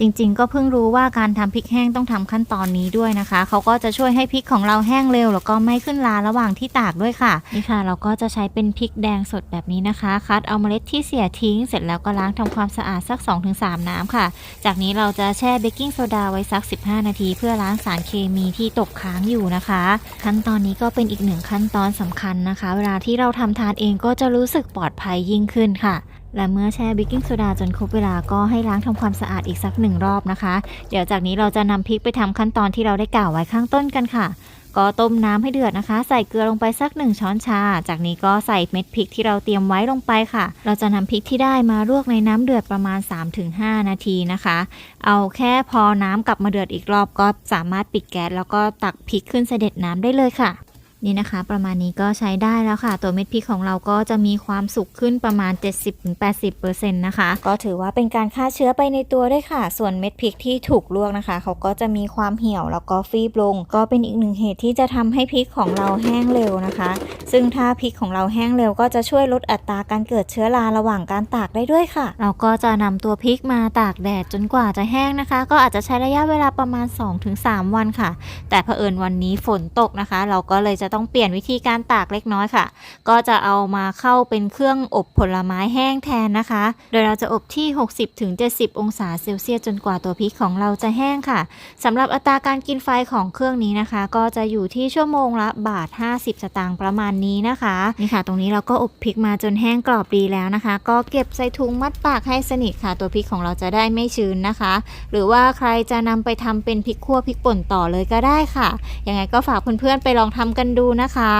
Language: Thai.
จริงๆ ก็เพิ่งรู้ว่าการทำพริกแห้งต้องทำขั้นตอนนี้ด้วยนะคะ เขาก็จะช่วยให้พริกของเราแห้งเร็ว แล้วก็ไม่ขึ้นลาระหว่างที่ตากด้วยค่ะ นี่ค่ะ เราก็จะใช้เป็นพริกแดงสดแบบนี้นะคะ คัดเอาเมล็ดที่เสียทิ้ง เสร็จแล้วก็ล้างทำความสะอาดสัก 2-3 น้ำค่ะ จากนี้เราจะแช่เบกกิ้งโซดาไว้สัก 15 นาที เพื่อล้างสารเคมีที่ตกค้างอยู่นะคะ ขั้นตอนนี้ก็เป็นอีกหนึ่งขั้นตอนสำคัญนะคะ เวลาที่เราทำทานเองก็จะรู้สึกปลอดภัยยิ่งขึ้นค่ะ และเมื่อแช่เบกกิ้งโซดาจนครบเวลาก็ให้ล้างทำความสะอาดอีกสักหนึ่งรอบนะคะ เดี๋ยวจากนี้เราจะนำพริกไปทำขั้นตอนที่เราได้กล่าวไว้ข้างต้นกันค่ะ ก็ต้มน้ำให้เดือดนะคะ ใส่เกลือลงไปสักหนึ่งช้อนชา จากนี้ก็ใส่เม็ดพริกที่เราเตรียมไว้ลงไปค่ะ เราจะนำพริกที่ได้มาลวกในน้ำเดือดประมาณ 3-5 นาทีนะคะ เอาแค่พอน้ำกลับมาเดือดอีกรอบก็สามารถปิดแก๊สแล้วก็ตักพริกขึ้นเสด็จน้ำได้เลยค่ะ นี่นะคะประมาณนี้ก็ใช้ได้แล้วค่ะ ตัวเม็ดพริกของเราก็จะมีความสุกขึ้นประมาณ 70-80%นะคะ ก็ถือว่าเป็นการฆ่าเชื้อไปในตัวด้วยค่ะ ส่วนเม็ดพริกที่ถูกลวกนะคะ เขาก็จะมีความเหี่ยวแล้วก็ฟีบลง ก็เป็นอีกหนึ่งเหตุที่จะทำให้พริกของเราแห้งเร็วนะคะ ซึ่งถ้าพริกของเราแห้งเร็ว ก็จะช่วยลดอัตราการเกิดเชื้อราระหว่างการตากได้ด้วยค่ะ เราก็จะนำตัวพริกมาตากแดดจนกว่าจะแห้งนะคะ ก็อาจจะใช้ระยะเวลาประมาณ 2-3 วันค่ะ แต่เผอิญวันนี้ฝนตกนะคะ เราก็เลยจะจะต้องเปลี่ยนวิธีการตากเล็กน้อยค่ะ ก็จะเอามาเข้าเป็นเครื่องอบผลไม้แห้งแทนนะคะ โดยเราจะอบที่ 60-70 องศาเซลเซียสจนกว่าตัวพริกของเราจะแห้งค่ะสำหรับอัตราการกินไฟของเครื่องนี้นะคะ ก็จะอยู่ที่ชั่วโมงละบาท 50 สตางค์ประมาณนี้นะคะนี่ค่ะ ตรงนี้เราก็อบพริกมาจนแห้งกรอบดีแล้วนะคะ ก็เก็บใส่ถุงมัดปากให้สนิทค่ะ ตัวพริกของเราจะได้ไม่ชื้นนะคะ หรือว่าใครจะนำไปทำเป็นพริกขั่วพริกป่นต่อเลยก็ได้ค่ะยังไงก็ฝากเพื่อนๆไปลองทำกันดูนะคะ